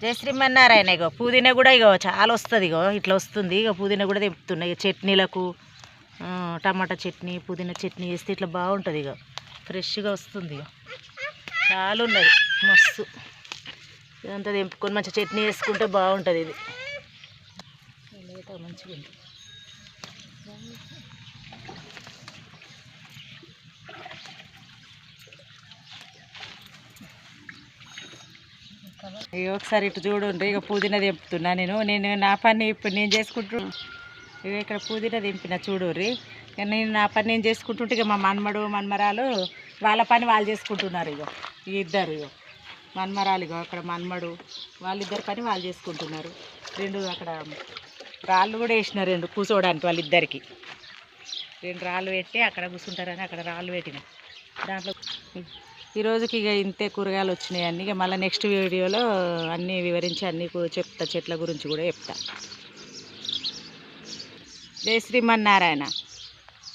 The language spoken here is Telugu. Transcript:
జై శ్రీమన్నారాయణ ఇగో. పుదీనా కూడా ఇగో చాలా వస్తుంది ఇగో. ఇట్లా వస్తుంది. ఇక పుదీనా కూడా తెంపుతున్నాయి చట్నీలకు టమాటా చట్నీ పుదీనా చట్నీ వేస్తే ఇట్లా బాగుంటుంది ఇగో. ఫ్రెష్గా వస్తుంది ఇగో. చాలా ఉన్నది. మస్తు. ఇదంతా తెంపుకొని మంచిగా చట్నీ వేసుకుంటే బాగుంటుంది ఇది. మంచిగా ఇక ఒకసారి ఇటు చూడండి ఇక పుదీనా తెంపుతున్నా నేను. నేను నా పని ఇప్పుడు నేను చేసుకుంటు ఇక ఇక్కడ పుదీనా తెంపిన చూడుర్రి. ఇక నేను నా పని నేను చేసుకుంటుంటే ఇక మా మన్మడు మన్మరాలు వాళ్ళ పని వాళ్ళు చేసుకుంటున్నారు ఇక ఈ ఇద్దరు ఇక మన్మరాలు ఇగో అక్కడ మన్మడు వాళ్ళిద్దరి పని వాళ్ళు చేసుకుంటున్నారు. రెండు అక్కడ రాళ్ళు కూడా వేసినారు రెండు కూర్చోవడానికి వాళ్ళిద్దరికి. రెండు రాళ్ళు పెట్టి అక్కడ కూర్చుంటారని అక్కడ రాళ్ళు పెట్టిన దాంట్లో ఈ రోజుకి ఇక ఇంతే కూరగాయలు వచ్చినాయి అన్నీ ఇక మళ్ళీ నెక్స్ట్ వీడియోలో అన్నీ వివరించి అన్నీ కూ- చెప్తా చెట్ల గురించి కూడా చెప్తా. జై శ్రీమన్నారాయణ